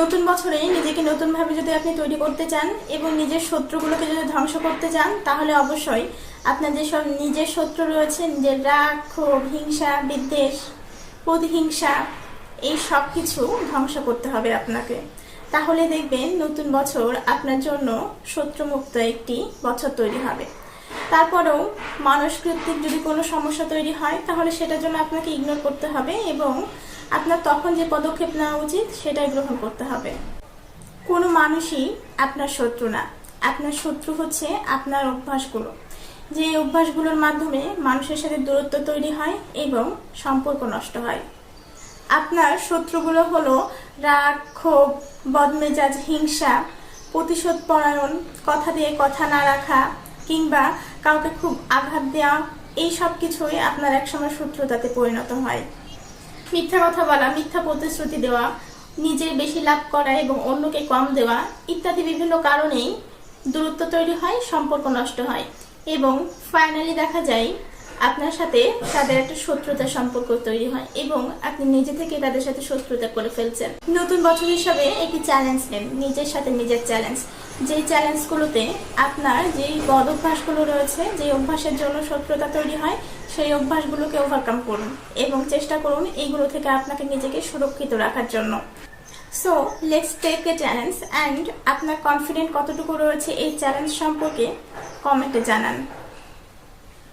নতুন বছরে নিজেকে নতুনভাবে যদি আপনি তৈরি করতে চান এবং নিজের শত্রুগুলোকে যদি ধ্বংস করতে চান, তাহলে অবশ্যই আপনার যেসব নিজের শত্রু রয়েছে, নিজের রাগ, ক্ষোভ, হিংসা, বিদ্বেষ, প্রতিহিংসা, এই সব কিছু ধ্বংস করতে হবে আপনাকে। তাহলে দেখবেন নতুন বছর আপনার জন্য শত্রুমুক্ত একটি বছর তৈরি হবে। তারপরেও মানসকৃত্তিক যদি কোনো সমস্যা তৈরি হয়, তাহলে সেটার জন্য আপনাকে ইগনোর করতে হবে এবং আপনার তখন যে পদক্ষেপ নেওয়া উচিত সেটাই গ্রহণ করতে হবে। কোনো মানুষই আপনার শত্রু না। আপনার শত্রু হচ্ছে আপনার অভ্যাসগুলো। যে অভ্যাসগুলোর মাধ্যমে মানুষের সাথে দূরত্ব তৈরি হয় এবং সম্পর্ক নষ্ট হয়। আপনার শত্রুগুলো হলো রাগ, ক্ষোভ, বদমেজাজ, হিংসা প্রতিশোধ পরায়ণ কথা দিয়ে কথা না রাখা কিংবা কাউকে খুব আঘাত দেওয়া, এই সব কিছুই আপনার একসময় শত্রুতাতে পরিণত হয়। মিথ্যা কথা বলা, মিথ্যা প্রতিশ্রুতি দেওয়া নিজের বেশি লাভ করা এবং অন্যকে কম দেওয়া ইত্যাদি বিভিন্ন কারণেই দূরত্ব তৈরি হয়, সম্পর্ক নষ্ট হয় এবং ফাইনালি দেখা যায় আপনার সাথে তাদের একটা শত্রুতার সম্পর্ক তৈরি হয় এবং আপনি নিজে থেকে তাদের সাথে শত্রুতা করে ফেলছেন। নতুন বছর হিসাবে একটি চ্যালেঞ্জ নেন, নিজের সাথে নিজের চ্যালেঞ্জ যেই চ্যালেঞ্জগুলোতে আপনার যেই বদ অভ্যাসগুলো রয়েছে, যে অভ্যাসের জন্য শত্রুতা তৈরি হয়, সেই অভ্যাসগুলোকে ওভারকাম করুন এবং চেষ্টা করুন এইগুলো থেকে আপনাকে নিজেকে সুরক্ষিত রাখার জন্য। So let's take a challenge and আপনার কনফিডেন্ট কতটুকু রয়েছে এই চ্যালেঞ্জ সম্পর্কে কমেন্টে জানান।